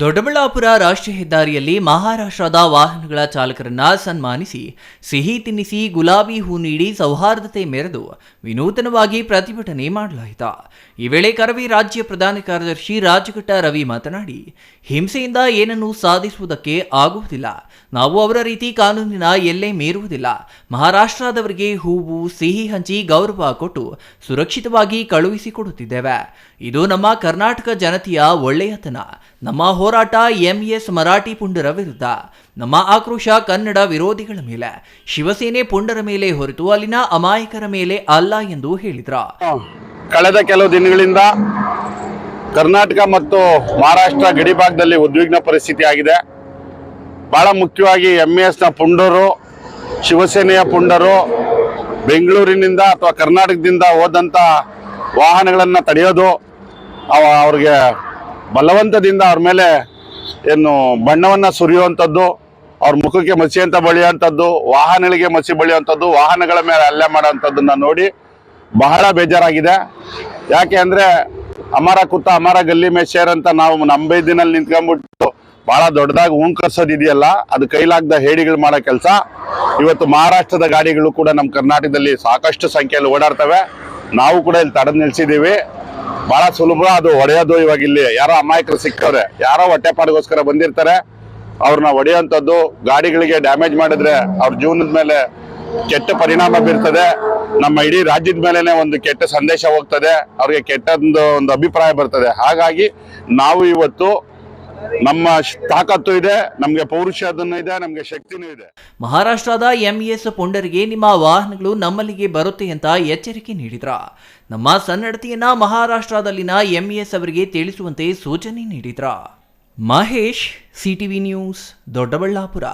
ದೊಡ್ಡಬಳ್ಳಾಪುರ ರಾಷ್ಟ್ರೀಯ ಹೆದ್ದಾರಿಯಲ್ಲಿ ಮಹಾರಾಷ್ಟ್ರದ ವಾಹನಗಳ ಚಾಲಕರನ್ನ ಸನ್ಮಾನಿಸಿ ಸಿಹಿ ತಿನ್ನಿಸಿ ಗುಲಾಬಿ ಹೂ ನೀಡಿ ಸೌಹಾರ್ದತೆ ಮೆರೆದು ವಿನೂತನವಾಗಿ ಪ್ರತಿಭಟನೆ ಮಾಡಲಾಯಿತು. ಈ ವೇಳೆ ಕರವಿ ರಾಜ್ಯ ಪ್ರಧಾನ ಕಾರ್ಯದರ್ಶಿ ರಾಜಘಟ್ಟ ರವಿ ಮಾತನಾಡಿ, ಹಿಂಸೆಯಿಂದ ಏನನ್ನು ಸಾಧಿಸುವುದಕ್ಕೆ ಆಗುವುದಿಲ್ಲ. ನಾವು ಅವರ ರೀತಿ ಕಾನೂನಿನ ಎಲ್ಲೇ ಮೀರುವುದಿಲ್ಲ. ಮಹಾರಾಷ್ಟ್ರದವರಿಗೆ ಹೂವು, ಸಿಹಿ ಹಂಚಿ ಗೌರವ ಕೊಟ್ಟು ಸುರಕ್ಷಿತವಾಗಿ ಕಳುಹಿಸಿಕೊಡುತ್ತಿದ್ದೇವೆ ಇದು ನಮ್ಮ ಕರ್ನಾಟಕ ಜನತೆಯ ಒಳ್ಳೆಯತನ. ನಮ್ಮ ಹೋರಾಟ ಎಂಎಸ್ ಮರಾಠಿ ಪುಂಡರ ವಿರುದ್ಧ ನಮ್ಮ ಆಕ್ರೋಶ ಕನ್ನಡ ವಿರೋಧಿಗಳ ಮೇಲೆ, ಶಿವಸೇನೆ ಪುಂಡರ ಮೇಲೆ ಹೊರತು ಅಲ್ಲಿನ ಅಮಾಯಕರ ಮೇಲೆ ಅಲ್ಲ ಎಂದು ಹೇಳಿದ್ರ. ಕಳೆದ ಕೆಲವು ದಿನಗಳಿಂದ ಕರ್ನಾಟಕ ಮತ್ತು ಮಹಾರಾಷ್ಟ್ರ ಗಡಿ ಭಾಗದಲ್ಲಿ ಉದ್ವಿಗ್ನ ಪರಿಸ್ಥಿತಿ ಆಗಿದೆ. ಬಹಳ ಮುಖ್ಯವಾಗಿ ಎಂ ನ ಪುಂಡರು, ಶಿವಸೇನೆಯ ಪುಂಡರು, ಬೆಂಗಳೂರಿನಿಂದ ಅಥವಾ ಕರ್ನಾಟಕದಿಂದ ಹೋದಂಥ ವಾಹನಗಳನ್ನು ತಡೆಯೋದು ಅವ ಅವ್ರಿಗೆ ಬಲವಂತದಿಂದ ಅವ್ರ ಮೇಲೆ ಏನು ಬಣ್ಣವನ್ನು ಸುರಿಯುವಂಥದ್ದು, ಅವ್ರ ಮುಖಕ್ಕೆ ಮಸಿ ಅಂತ ಬಳಿಯುವಂಥದ್ದು, ವಾಹನಗಳಿಗೆ ಮಸಿ ಬಳಿಯುವಂಥದ್ದು, ವಾಹನಗಳ ಮೇಲೆ ಹಲ್ಲೆ ಮಾಡೋವಂಥದ್ದನ್ನು ನೋಡಿ ಬಹಳ ಬೇಜಾರಾಗಿದೆ. ಯಾಕೆ ಅಂದರೆ ಅಮರ ಕುತ್ತ ಅಮರ ಗಲ್ಲಿ ಮೇಷೇರ್ ಅಂತ ನಾವು ನಂಬೈದಿನಲ್ಲಿ ನಿಂತ್ಕೊಂಡ್ಬಿಟ್ಟು ಬಹಳ ದೊಡ್ಡದಾಗಿ ಹೂಂಕರ್ಸೋದಿದೆಯಲ್ಲ ಅದು ಕೈಲಾಗ್ದ ಹೇಡಿಗಳು ಮಾಡೋ ಕೆಲಸ. ಇವತ್ತು ಮಹಾರಾಷ್ಟ್ರದ ಗಾಡಿಗಳು ಕೂಡ ನಮ್ಮ ಕರ್ನಾಟಕದಲ್ಲಿ ಸಾಕಷ್ಟು ಸಂಖ್ಯೆಯಲ್ಲಿ ಓಡಾಡ್ತವೆ. ನಾವು ಕೂಡ ಇಲ್ಲಿ ತಡೆದು ನಿಲ್ಸಿದೀವಿ ಬಹಳ ಸುಲಭ, ಅದು ಹೊಡೆಯೋದು ಇವಾಗ ಇಲ್ಲಿ. ಯಾರೋ ಅಮಾಯಕರು ಸಿಕ್ತವ್ರೆ. ಯಾರೋ ಹೊಟ್ಟೆಪಾಡಿಗೋಸ್ಕರ ಬಂದಿರ್ತಾರೆ. ಅವ್ರನ್ನ ಹೊಡೆಯುವಂಥದ್ದು ಗಾಡಿಗಳಿಗೆ ಡ್ಯಾಮೇಜ್ ಮಾಡಿದ್ರೆ ಅವ್ರ ಜೀವನದ ಮೇಲೆ ಕೆಟ್ಟ ಪರಿಣಾಮ ಬೀರ್ತದೆ. ನಮ್ಮ ಇಡೀ ರಾಜ್ಯದ ಮೇಲೆನೆ ಒಂದು ಕೆಟ್ಟ ಸಂದೇಶ ಹೋಗ್ತದೆ. ಅವ್ರಿಗೆ ಕೆಟ್ಟದೊಂದು ಒಂದು ಅಭಿಪ್ರಾಯ ಬರ್ತದೆ. ಹಾಗಾಗಿ ನಾವು ಇವತ್ತು ನಮ್ಮ ತಾಕತ್ತು ಇದೆ, ನಮಗೆ ಪೌರುಷದನ್ನು ಇದೆ, ನಮಗೆ ಶಕ್ತಿನೂ ಇದೆ. ಮಹಾರಾಷ್ಟ್ರದ ಎಂಇಎಸ್ ಪೊಂಡರಿಗೆ ನಿಮ್ಮ ವಾಹನಗಳು ನಮ್ಮಲ್ಲಿಗೆ ಬರುತ್ತೆ ಅಂತ ಎಚ್ಚರಿಕೆ ನೀಡಿದ್ರ. ನಮ್ಮ ಸನ್ನಡತೆಯನ್ನ ಮಹಾರಾಷ್ಟ್ರದಲ್ಲಿನ ಎಂಇಎಸ್ ಅವರಿಗೆ ತಿಳಿಸುವಂತೆ ಸೂಚನೆ ನೀಡಿದ್ರ. Mahesh, CTV news, Doddaballapur.